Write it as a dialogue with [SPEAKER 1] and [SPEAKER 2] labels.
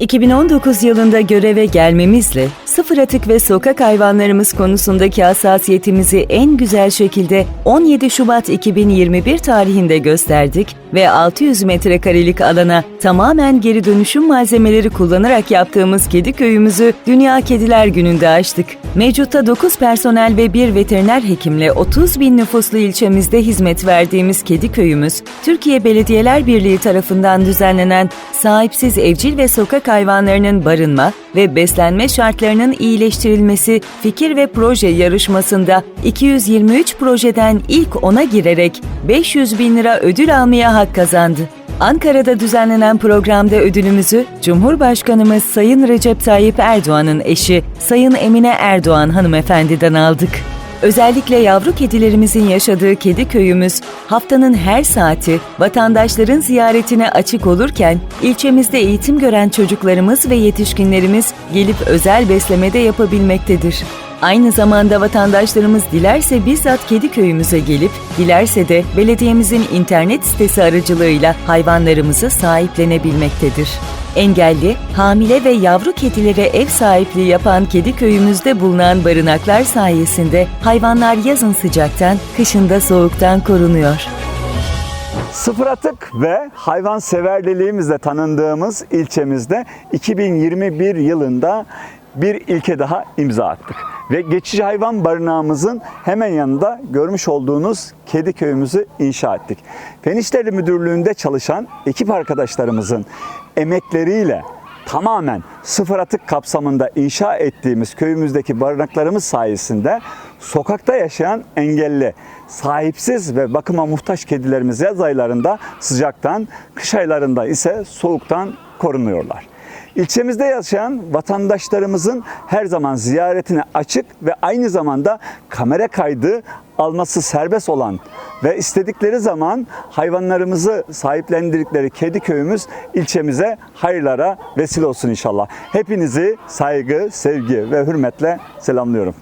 [SPEAKER 1] 2019 yılında göreve gelmemizle sıfır atık ve sokak hayvanlarımız konusundaki hassasiyetimizi en güzel şekilde 17 Şubat 2021 tarihinde gösterdik ve 600 metrekarelik alana tamamen geri dönüşüm malzemeleri kullanarak yaptığımız kedi köyümüzü Dünya Kediler Günü'nde açtık. Mevcutta 9 personel ve bir veteriner hekimle 30 bin nüfuslu ilçemizde hizmet verdiğimiz kedi köyümüz, Türkiye Belediyeler Birliği tarafından düzenlenen sahipsiz evcil ve sokak hayvanlarının barınma ve beslenme şartlarının iyileştirilmesi fikir ve proje yarışmasında 223 projeden ilk 10'a girerek 500 bin lira ödül almaya hak kazandı. Ankara'da düzenlenen programda ödülümüzü Cumhurbaşkanımız Sayın Recep Tayyip Erdoğan'ın eşi Sayın Emine Erdoğan hanımefendiden aldık. Özellikle yavru kedilerimizin yaşadığı kedi köyümüz haftanın her saati vatandaşların ziyaretine açık olurken ilçemizde eğitim gören çocuklarımız ve yetişkinlerimiz gelip özel beslemede yapabilmektedir. Aynı zamanda vatandaşlarımız dilerse bizzat kedi köyümüze gelip, dilerse de belediyemizin internet sitesi aracılığıyla hayvanlarımızı sahiplenebilmektedir. Engelli, hamile ve yavru kedilere ev sahipliği yapan kedi köyümüzde bulunan barınaklar sayesinde hayvanlar yazın sıcaktan, kışında soğuktan korunuyor.
[SPEAKER 2] Sıfır atık ve hayvan severliliğimizle tanındığımız ilçemizde 2021 yılında bir ilke daha imza attık. Ve geçici hayvan barınağımızın hemen yanında görmüş olduğunuz kedi köyümüzü inşa ettik. Fen İşleri Müdürlüğü'nde çalışan ekip arkadaşlarımızın emekleriyle tamamen sıfır atık kapsamında inşa ettiğimiz köyümüzdeki barınaklarımız sayesinde sokakta yaşayan engelli, sahipsiz ve bakıma muhtaç kedilerimiz yaz aylarında sıcaktan, kış aylarında ise soğuktan korunuyorlar. İlçemizde yaşayan vatandaşlarımızın her zaman ziyaretine açık ve aynı zamanda kamera kaydı alması serbest olan ve istedikleri zaman hayvanlarımızı sahiplendirdikleri kedi köyümüz ilçemize hayırlara vesile olsun inşallah. Hepinizi saygı, sevgi ve hürmetle selamlıyorum.